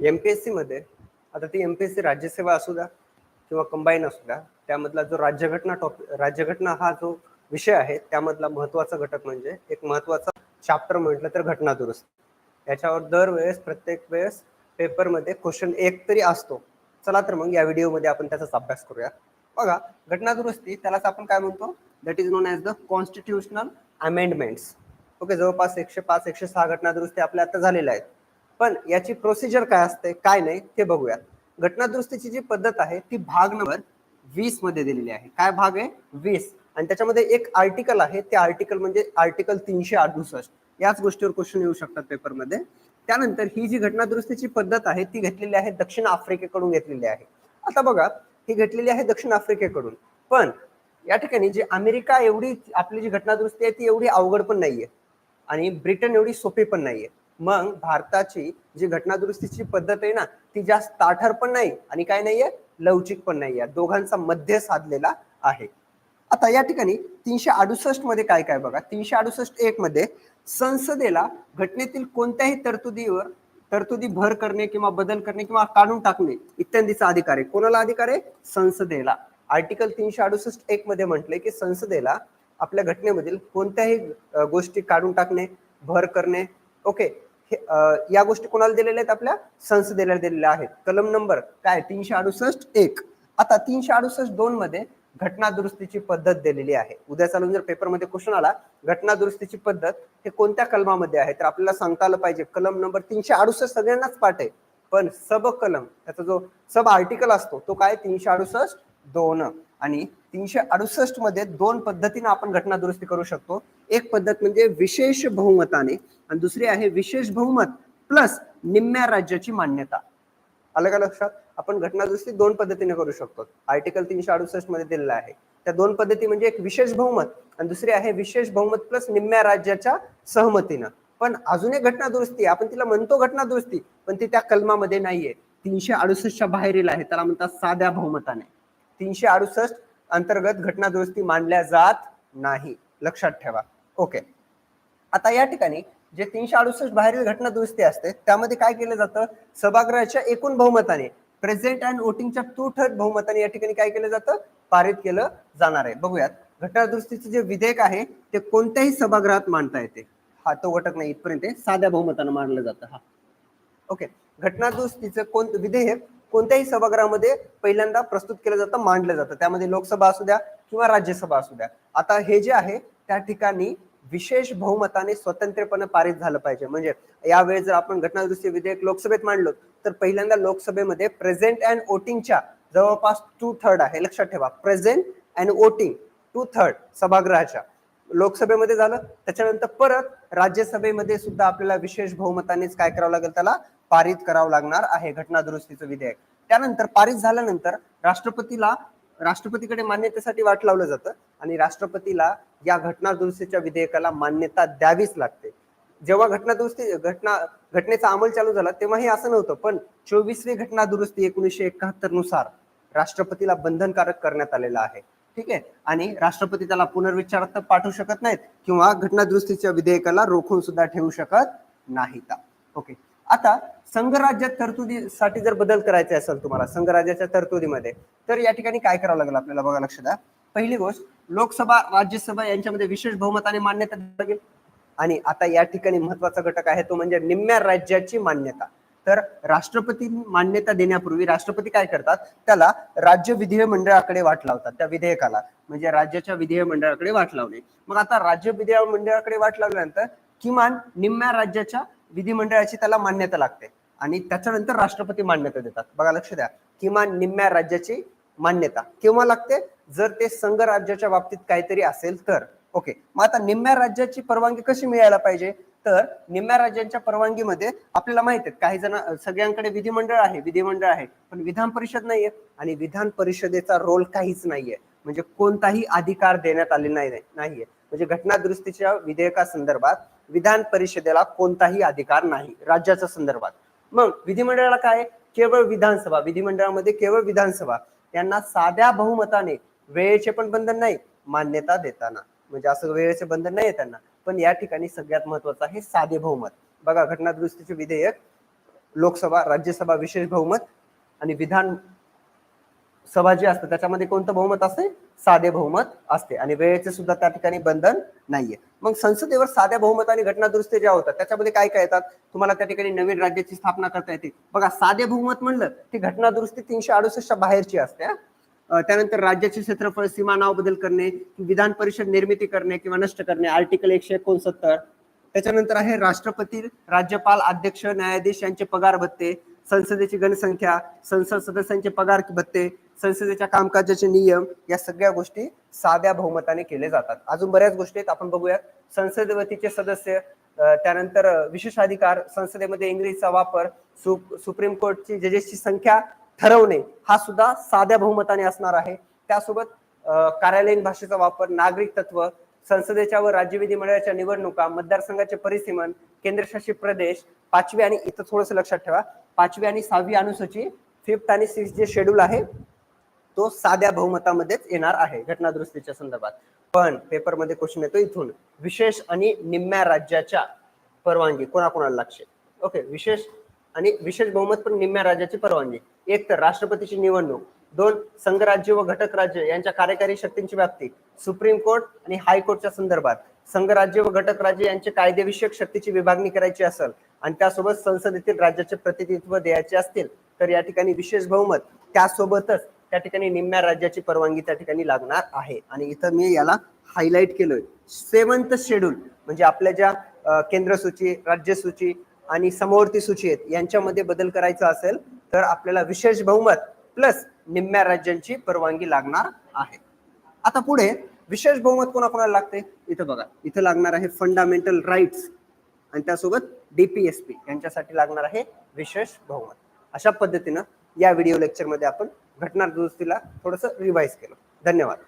M P S सीमध्ये आता ती एम पी एस सी राज्यसेवा असू द्या किंवा कंबाईन असू द्या त्यामधला जो राज्यघटना टॉपिक राज्यघटना हा जो विषय आहे त्यामधला महत्त्वाचा घटक म्हणजे एक महत्त्वाचा चॅप्टर म्हटलं तर घटना दुरुस्ती. याच्यावर दरवेळेस प्रत्येक वेळेस पेपरमध्ये क्वेश्चन एक तरी असतो. चला तर मग या व्हिडिओमध्ये आपण त्याचाच अभ्यास करूया. बघा घटना दुरुस्ती त्यालाच आपण काय म्हणतो? That is known as the constitutional amendments okay जवळपास एकशे पाच एकशे सहा घटना दुरुस्ती आपल्या आता झालेल्या आहेत. पण याची प्रोसिजर काय असते काय नाही ते बघूयात. घटना दुरुस्तीची जी पद्धत आहे ती भाग नंबर वीसमध्ये दिलेली आहे. काय भाग आहे? वीस. आणि त्याच्यामध्ये एक आर्टिकल आहे ते आर्टिकल म्हणजे आर्टिकल तीनशे अडुसष्ट. याच गोष्टीवर क्वेश्चन येऊ शकतात पेपरमध्ये त्यानंतर ही जी घटना दुरुस्तीची पद्धत आहे ती घेतलेली आहे दक्षिण आफ्रिकेकडून घेतलेली आहे. आता बघा ही घेतलेली आहे दक्षिण आफ्रिकेकडून. पण या ठिकाणी जी अमेरिका एवढी आपली जी घटना दुरुस्ती आहे ती एवढी अवघड पण नाहीये. आणि ब्रिटन एवढी सोपी पण नाहीये. मग भारताची जी घटना दुरुस्तीची पद्धत आहे ना ती जास्त ताठर पण नाही आणि काय नाहीये लवचिक पण नाहीये. दोघांचा मध्य साधलेला आहे. आता या ठिकाणी तीनशे अडुसष्टमध्ये काय काय बघा? तीनशे अडुसष्ट एक मध्ये संसदेला घटनेतील कोणत्याही तरतुदीवर तरतुदी भर करणे किंवा बदल करणे किंवा काढून टाकणे इत्यादीचा अधिकार आहे. कोणाला अधिकार आहे? संसदेला. आर्टिकल तीनशे अडुसष्ट एक मध्ये म्हटलंय की संसदेला आपल्या घटनेमधील कोणत्याही गोष्टी काढून टाकणे भर करणे ओके. या गोष्टी कोणाला दिलेल्या आहेत? आपल्या संसदेला दिलेल्या आहेत. कलम नंबर काय? तीनशे अडुसष्ट एक. आता तीनशे अडुसष्ट दोन मध्ये घटना दुरुस्तीची पद्धत दिलेली आहे. उद्या चालून जर पेपरमध्ये क्वेश्चन आला घटना दुरुस्तीची पद्धत हे कोणत्या कलमामध्ये आहे? तर आपल्याला सांगता आलं पाहिजे. कलम नंबर तीनशे अडुसष्ट सगळ्यांनाच पाठ आहे. पण सब कलम त्याचा जो सब आर्टिकल असतो तो काय? तीनशे अडुसष्ट दोन. आणि तीनशे अडुसष्टमध्ये दोन पद्धतीने आपण घटना दुरुस्ती करू शकतो. एक पद्धत म्हणजे विशेष बहुमताने आणि दुसरी आहे विशेष बहुमत प्लस निम्म्या राज्याची मान्यता. आलं का लक्षात? आपण घटना दुरुस्ती दोन पद्धतीने करू शकतो. आर्टिकल तीनशे अडुसष्टमध्ये दिलेला आहे. त्या दोन पद्धती म्हणजे एक विशेष बहुमत आणि दुसरी आहे विशेष बहुमत प्लस निम्म्या राज्याच्या सहमतीनं. पण अजून एक घटना दुरुस्ती आपण तिला म्हणतो घटना दुरुस्ती पण ती त्या कलमामध्ये नाहीये. तीनशे अडुसष्टच्या बाहेरील आहे. त्याला म्हणतात साध्या बहुमताने. तीनशे अडुसष्ट अंतर्गत घटना दुरुस्ती मांडल्या जात नाही. लक्षात ठेवा. ओके. आता या ठिकाणी जे तीनशे अडुसष्ट बाहेरील घटना दुरुस्ती असते त्यामध्ये काय केलं जातं? सभागृहाच्या एकूण बहुमताने प्रेझेंट अँड वोटिंगच्या टू थर्ड बहुमताने या ठिकाणी काय केलं जातं? पारित केलं जाणार आहे. बघूयात. घटना दुरुस्तीचं जे विधेयक आहे ते कोणत्याही सभागृहात मांडता येते. हा तो घटक नाही इथपर्यंत साध्या बहुमतानं मांडलं जातं हा. ओके. घटना दुरुस्तीचं कोण विधेयक कोणत्याही सभागृहामध्ये पहिल्यांदा प्रस्तुत केलं जातं मांडलं जातं. त्यामध्ये लोकसभा असू द्या किंवा राज्यसभा असू द्या. आता हे जे आहे त्या ठिकाणी विशेष बहुमताने स्वतंत्रपणे पारित झालं पाहिजे. म्हणजे यावेळी जर आपण घटना विधेयक लोकसभेत मांडलो तर पहिल्यांदा लोकसभेमध्ये प्रेझेंट अँड वोटिंगच्या जवळपास टू थर्ड आहे. लक्षात ठेवा present and voting two third सभागृहाच्या. लोकसभेमध्ये झालं त्याच्यानंतर परत राज्यसभेमध्ये सुद्धा आपल्याला विशेष बहुमतानेच काय करावं लागेल त्याला? पारित करावं लागणार आहे घटना दुरुस्तीचं विधेयक. त्यानंतर पारित झाल्यानंतर राष्ट्रपतीला राष्ट्रपतीकडे मान्यतेसाठी वाट लावलं जातं आणि राष्ट्रपतीला या घटना दुरुस्तीच्या विधेयकाला मान्यता द्यावीच लागते. जेव्हा घटना दुरुस्ती घटना घटनेचा अंमल चालू झाला तेव्हा हे असं नव्हतं पण चोवीसवी घटना दुरुस्ती एकोणीसशे एकाहत्तरनुसार राष्ट्रपतीला बंधनकारक करण्यात आलेला आहे. ठीक आहे? आणि राष्ट्रपती त्याला पुनर्विचारात पाठवू शकत नाहीत किंवा घटना दुरुस्तीच्या विधेयकाला रोखून सुद्धा ठेवू शकत नाहीत. ओके. आता संघराज्यात तरतुदीसाठी जर बदल करायचे असेल तुम्हाला संघराज्याच्या तरतुदीमध्ये तर या ठिकाणी काय करावं लागेल आपल्याला बघा लक्ष द्या. पहिली गोष्ट लोकसभा राज्यसभा यांच्यामध्ये विशेष बहुमताने मान्यता लागेल आणि आता या ठिकाणी महत्त्वाचा घटक आहे तो म्हणजे निम्म्या राज्याची मान्यता. तर राष्ट्रपती मान्यता देण्यापूर्वी राष्ट्रपती काय करतात? त्याला राज्य विधिमंडळाकडे वाट लावतात त्या विधेयकाला. म्हणजे राज्याच्या विधिमंडळाकडे वाट लावणे. मग आता राज्य विधिमंडळाकडे वाट लावल्यानंतर किमान निम्म्या राज्याच्या विधिमंडळाची त्याला मान्यता लागते. आणि त्याच्यानंतर राष्ट्रपती मान्यता देतात. बघा लक्ष द्या. किमान निम्म्या राज्याची मान्यता. केव्हा लागते? जर ते संघ राज्याच्या बाबतीत काहीतरी असेल तर. ओके. मग आता निम्म्या राज्याची परवानगी कशी मिळायला पाहिजे? तर निम्म्या राज्यांच्या परवानगीमध्ये आपल्याला माहीत आहे काही जण सगळ्यांकडे विधिमंडळ आहे विधिमंडळ आहे पण विधान परिषद नाहीये. आणि विधान परिषदेचा रोल काहीच नाहीये. म्हणजे कोणताही अधिकार देण्यात आले नाही नाहीये. म्हणजे घटना दुरुस्तीच्या विधेयका संदर्भात विधान परिषदेला कोणताही अधिकार नाही राज्याच्या संदर्भात. मग विधिमंडळाला काय? केवळ विधानसभा विधिमंडळामध्ये केवळ विधानसभा यांना साध्या बहुमताने वेळेचे पण बंधन नाही मान्यता देताना. म्हणजे असं वेळेचे बंधन नाही आहे त्यांना. पण या ठिकाणी सगळ्यात महत्वाचं आहे साधे बहुमत. बघा घटना दुरुस्तीचे विधेयक लोकसभा राज्यसभा विशेष बहुमत आणि विधान सभा जी असते त्याच्यामध्ये कोणतं बहुमत असते साधे बहुमत असते आणि वेळेचे सुद्धा त्या ठिकाणी बंधन नाहीये. मग संसदेवर साध्या बहुमत आणि घटनादुरुस्ती ज्या होतात त्याच्यामध्ये काय काय येतात? तुम्हाला त्या ठिकाणी नवीन राज्याची स्थापना करता येते. बघा साधे बहुमत म्हणलं ती घटनादुरुस्ती तीनशे अडुसष्टच्या बाहेरची असते त्यानंतर राज्याचे क्षेत्रफळ सीमा नाव बदल करणे विधान परिषद निर्मिती करणे किंवा नष्ट करणे आर्टिकल एकशे एकोणसत्तर. त्याच्यानंतर आहे राष्ट्रपती राज्यपाल अध्यक्ष न्यायाधीश यांचे पगार भत्ते संसदेची गणसंख्या संसद सदस्यांचे पगार भत्ते संसदेच्या कामकाजाचे नियम या सगळ्या गोष्टी साध्या बहुमताने केले जातात. अजून बऱ्याच गोष्टी आहेत आपण बघूया संसदेवतीचे सदस्य त्यानंतर विशेष अधिकार संसदेमध्ये इंग्रजीचा वापर सु- सुप्रीम कोर्टची जजेसची संख्या ठरवणे हा सुद्धा साध्या बहुमताने असणार आहे. त्यासोबत कार्यालयीन भाषेचा वापर नागरिक तत्व संसदेच्या व राज्य विधिमंडळाच्या निवडणुका मतदारसंघाचे परिसीमन केंद्रशासित प्रदेश पाचवी आणि इथं थोडंसं लक्षात ठेवा. पाचवी आणि सहावी अनुसूची फिफ्थ आणि सिक्स जे शेड्यूल आहे तो साध्या बहुमतामध्येच येणार आहे घटनादुरुस्तीच्या संदर्भात. पण पेपरमध्ये क्वेश्चन येतो इथून. विशेष आणि निम्म्या राज्याच्या परवानगी कोणाकोणाला लागते? ओके विशेष आणि विशेष बहुमत पण निम्म्या राज्याची परवानगी. एक तर राष्ट्रपतीची निवडणूक दोन संघराज्य व घटक राज्य यांच्या कार्यकारी शक्तींची व्याप्ती सुप्रीम कोर्ट आणि हायकोर्टच्या संदर्भात. संघराज्य व घटक राज्य यांचे कायदेविषयक शक्तीची विभागणी करायची असेल आणि त्यासोबत संसदेतील राज्याचे प्रतिनिधित्व द्यायचे असतील तर या ठिकाणी विशेष बहुमत त्यासोबतच त्या ठिकाणी निम्म्या राज्याची परवानगी त्या ठिकाणी लागणार आहे. आणि इथं मी याला हायलाइट केलोय. सेवन्थ शेड्यूल म्हणजे आपल्या ज्या केंद्र सूची राज्य सूची आणि समवर्ती सूची आहेत यांच्यामध्ये बदल करायचा असेल तर आपल्याला विशेष बहुमत प्लस निम्म्या राज्यांची परवानगी लागणार आहे. आता पुढे विशेष बहुमत कोणाकोणाला लागते? इथं बघा. इथं लागणार आहे फंडामेंटल राईट्स आणि त्यासोबत डीपीएसपी यांच्यासाठी लागणार आहे विशेष बहुमत. अशा पद्धतीनं या व्हिडिओ लेक्चरमध्ये आपण घटना दुरुस्तीला थोडंसं रिवाईज केलं. धन्यवाद.